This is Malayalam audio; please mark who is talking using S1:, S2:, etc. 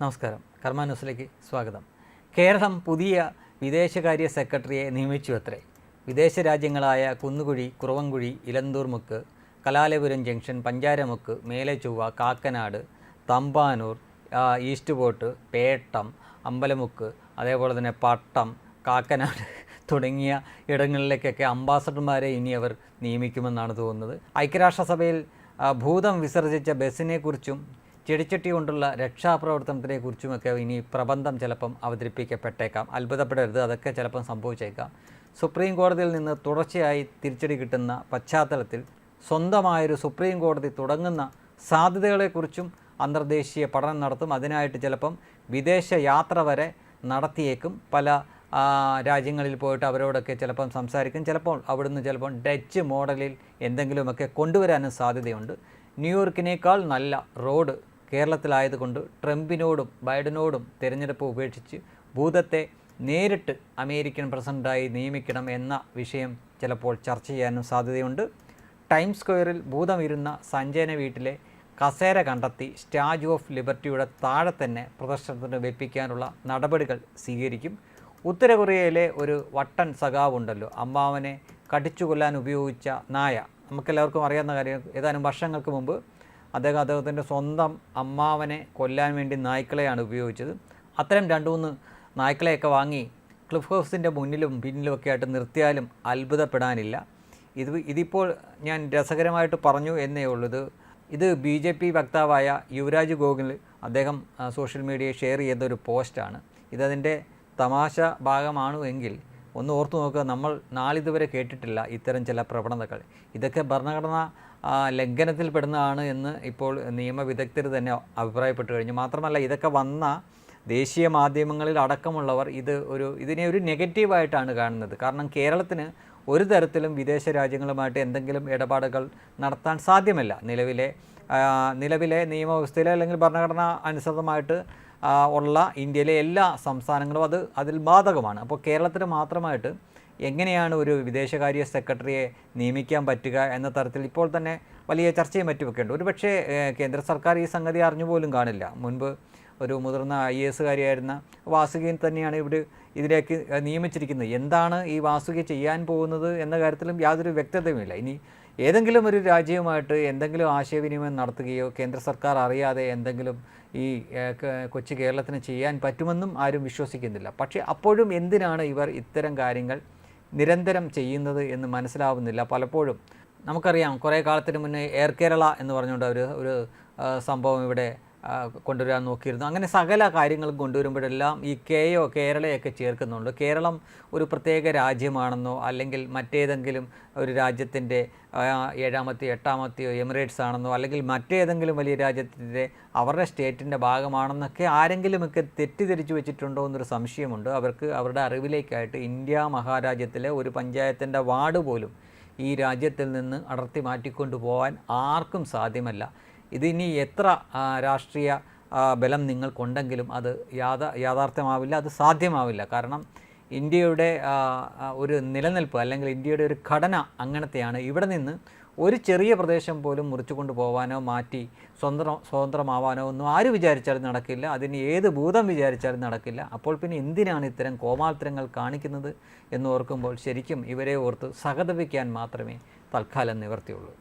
S1: നമസ്കാരം. കർമ്മ ന്യൂസിലേക്ക് സ്വാഗതം. കേരളം പുതിയ വിദേശകാര്യ സെക്രട്ടറിയെ നിയമിച്ചു അത്രേ വിദേശ രാജ്യങ്ങളായ Kunnukuzhi Kuravankuzhi Elanthurmukku Kalalapuram junction Pancharamukku Melechovva Kakkanad Thampanoor East Fort Pettam Ambalamukku അതേപോലെ തന്നെ പട്ടം കാക്കനാട് തുടങ്ങിയ ഇടങ്ങളിലേക്കൊക്കെ അംബാസഡർമാരെ ഇനി അവർ നിയമിക്കുമെന്നാണ് തോന്നുന്നത്. ഐക്യരാഷ്ട്രസഭയിൽ ഭൂതം വിസർജിച്ച ബസ്സിനെക്കുറിച്ചും ചെടിച്ചട്ടി കൊണ്ടുള്ള രക്ഷാപ്രവർത്തനത്തിനെക്കുറിച്ചുമൊക്കെ ഇനി പ്രബന്ധം ചിലപ്പം അവതരിപ്പിക്കപ്പെട്ടേക്കാം. അത്ഭുതപ്പെടരുത് അതൊക്കെ ചിലപ്പം സംഭവിച്ചേക്കാം. സുപ്രീം കോടതിയിൽ നിന്ന് തുടർച്ചയായി തിരിച്ചടി കിട്ടുന്ന പശ്ചാത്തലത്തിൽ സ്വന്തമായൊരു സുപ്രീം കോടതി തുടങ്ങുന്ന സാധ്യതകളെക്കുറിച്ചും അന്തർദേശീയ പഠനം നടത്തും. അതിനായിട്ട് ചിലപ്പം വിദേശ യാത്ര വരെ നടത്തിയേക്കും. പല രാജ്യങ്ങളിൽ പോയിട്ട് അവരോടൊക്കെ ചിലപ്പം സംസാരിക്കും. ചിലപ്പോൾ അവിടുന്ന് ചിലപ്പം ഡച്ച് മോഡലിൽ എന്തെങ്കിലുമൊക്കെ കൊണ്ടുവരാനും സാധ്യതയുണ്ട്. ന്യൂയോർക്കിനേക്കാൾ നല്ല റോഡ് കേരളത്തിലായതുകൊണ്ട് ട്രംപിനോടും ബൈഡനോടും തിരഞ്ഞെടുപ്പ് ഉപേക്ഷിച്ച് ഭൂതത്തെ നേരിട്ട് അമേരിക്കൻ പ്രസിഡന്റായി നിയമിക്കണം എന്ന വിഷയം ചിലപ്പോൾ ചർച്ച ചെയ്യാനും സാധ്യതയുണ്ട്. ടൈംസ് സ്ക്വയറിൽ ഭൂതം ഇരുന്ന സഞ്ജയന വീട്ടിലെ കസേര കണ്ടെത്തി സ്റ്റാച്യു ഓഫ് ലിബർട്ടിയുടെ താഴെ തന്നെ പ്രദർശനത്തിന് വെപ്പിക്കാനുള്ള നടപടികൾ സ്വീകരിക്കും. ഉത്തര കൊറിയയിലെ ഒരു വട്ടൻ സഖാവുണ്ടല്ലോ അമ്മാവനെ കടിച്ചു കൊല്ലാൻ ഉപയോഗിച്ച നായ. നമുക്കെല്ലാവർക്കും അറിയാവുന്ന കാര്യം ഏതാനും വർഷങ്ങൾക്ക് മുമ്പ് അദ്ദേഹം അദ്ദേഹത്തിന്റെ സ്വന്തം അമ്മാവനെ കൊല്ലാൻ വേണ്ടി നായ്ക്കളെയാണ് ഉപയോഗിച്ചത്. അത്തരം രണ്ട് മൂന്ന് നായ്ക്കളെയൊക്കെ വാങ്ങി ക്ലിഫ് ഹൗസിന്റെ മുന്നിലും പിന്നിലുമൊക്കെ ആയിട്ട് നിർത്തിയാലും അത്ഭുതപ്പെടാനില്ല. ഇത് ഇതിപ്പോൾ ഞാൻ രസകരമായിട്ട് പറഞ്ഞു എന്നേ ഉള്ളത് ഇത് ബി ജെ പി വക്താവായ യുവരാജ് ഗോകുൽ അദ്ദേഹം സോഷ്യൽ മീഡിയയിൽ ഷെയർ ചെയ്ത ഒരു പോസ്റ്റാണ്. ഇതതിന്റെ തമാശ ഭാഗമാണു എങ്കിൽ ഒന്ന് ഓർത്തു നോക്കുക നമ്മൾ നാളിതുവരെ കേട്ടിട്ടില്ല ഇത്തരം ചില പ്രവണതകൾ. ഇതൊക്കെ ഭരണഘടന ലംഘനത്തിൽപ്പെടുന്നതാണ് എന്ന് ഇപ്പോൾ നിയമവിദഗ്ധർ തന്നെ അഭിപ്രായപ്പെട്ടു കഴിഞ്ഞു. മാത്രമല്ല ഇതൊക്കെ വന്ന ദേശീയ മാധ്യമങ്ങളിൽ അടക്കമുള്ളവർ ഇത് ഒരു ഇതിനെ ഒരു നെഗറ്റീവായിട്ടാണ് കാണുന്നത്. കാരണം കേരളത്തിന് ഒരു തരത്തിലും വിദേശ രാജ്യങ്ങളുമായിട്ട് എന്തെങ്കിലും ഇടപാടുകൾ നടത്താൻ സാധ്യമല്ല. നിലവിലെ നിലവിലെ നിയമവ്യവസ്ഥയിലെ അല്ലെങ്കിൽ ഭരണഘടന അനുസൃതമായിട്ട് ഉള്ള ഇന്ത്യയിലെ എല്ലാ സംസ്ഥാനങ്ങളും അത് അതിൽ ബാധകമാണ്. അപ്പോൾ കേരളത്തിന് മാത്രമായിട്ട് എങ്ങനെയാണ് ഒരു വിദേശകാര്യ സെക്രട്ടറിയെ നിയമിക്കാൻ പറ്റുക എന്ന തരത്തിൽ ഇപ്പോൾ തന്നെ വലിയ ചർച്ചയും മറ്റുമൊക്കെ ഉണ്ട്. ഒരുപക്ഷേ കേന്ദ്ര സർക്കാർ ഈ സംഗതി അറിഞ്ഞു പോലും കാണില്ല. മുൻപ് ഒരു മുതിർന്ന ഐ എ എസുകാരിയായിരുന്ന വാസുകയിൽ തന്നെയാണ് ഇവിടെ ഇതിലേക്ക് നിയമിച്ചിരിക്കുന്നത്. എന്താണ് ഈ വാസുകി ചെയ്യാൻ പോകുന്നത് എന്ന കാര്യത്തിലും യാതൊരു വ്യക്തതയുമില്ല. ഇനി ഏതെങ്കിലും ഒരു രാജ്യവുമായിട്ട് എന്തെങ്കിലും ആശയവിനിമയം നടത്തുകയോ കേന്ദ്ര സർക്കാർ അറിയാതെ എന്തെങ്കിലും ഈ കൊച്ചു കേരളത്തിന് ചെയ്യാൻ പറ്റുമെന്നും ആരും വിശ്വസിക്കുന്നില്ല. പക്ഷേ അപ്പോഴും എന്തിനാണ് ഇവർ ഇത്തരം കാര്യങ്ങൾ നിരന്തരം ചെയ്യുന്നത് എന്ന് മനസ്സിലാവുന്നില്ല. പലപ്പോഴും നമുക്കറിയാം കുറേ കാലത്തിന് മുന്നേ എയർ കേരള എന്ന് പറഞ്ഞുകൊണ്ട് ഒരു ഒരു സംഭവം ഇവിടെ കൊണ്ടുവരാൻ നോക്കിയിരുന്നു. അങ്ങനെ സകല കാര്യങ്ങളും കൊണ്ടുവരുമ്പോഴെല്ലാം ഈ കെയോ കേരളയൊക്കെ ചേർക്കുന്നുണ്ട്. കേരളം ഒരു പ്രത്യേക രാജ്യമാണെന്നോ അല്ലെങ്കിൽ മറ്റേതെങ്കിലും ഒരു രാജ്യത്തിന്റെ ഏഴാമത്തെയോ എട്ടാമത്തെയോ എമിറേറ്റ്സ് ആണെന്നോ അല്ലെങ്കിൽ മറ്റേതെങ്കിലും വലിയ രാജ്യത്തിന്റെ അവരുടെ സ്റ്റേറ്റിന്റെ ഭാഗമാണെന്നൊക്കെ ആരെങ്കിലുമൊക്കെ തെറ്റിദ്ധരിച്ചു വെച്ചിട്ടുണ്ടോ എന്നൊരു സംശയമുണ്ട്. അവർക്ക് അവരുടെ അറിവിലേക്കായിട്ട് ഇന്ത്യ മഹാരാജ്യത്തിലെ ഒരു പഞ്ചായത്തിന്റെ വാർഡ് പോലും ഈ രാജ്യത്തിൽ നിന്ന് അടർത്തി മാറ്റിക്കൊണ്ടു പോകാൻ ആർക്കും സാധ്യമല്ല. ഇതിനി എത്ര രാഷ്ട്രീയ ബലം നിങ്ങൾക്കുണ്ടെങ്കിലും അത് യാഥാ യാഥാർത്ഥ്യമാവില്ല അത് സാധ്യമാവില്ല. കാരണം ഇന്ത്യയുടെ ഒരു നിലനിൽപ്പ് അല്ലെങ്കിൽ ഇന്ത്യയുടെ ഒരു ഘടന അങ്ങനത്തെയാണ്. ഇവിടെ നിന്ന് ഒരു ചെറിയ പ്രദേശം പോലും മുറിച്ചു കൊണ്ടുപോകാനോ മാറ്റി സ്വന്തം സ്വതന്ത്രമാവാനോ ഒന്നും ആര് വിചാരിച്ചാലും നടക്കില്ല. അതിന് ഏത് ഭൂതം വിചാരിച്ചാലും നടക്കില്ല. അപ്പോൾ പിന്നെ എന്തിനാണ് ഇത്തരം കോമാളിത്തരങ്ങൾ കാണിക്കുന്നത് എന്ന് ഓർക്കുമ്പോൾ ശരിക്കും ഇവരെ ഓർത്ത് സഹതപിക്കാൻ മാത്രമേ തൽക്കാലം നിവർത്തിയുള്ളൂ.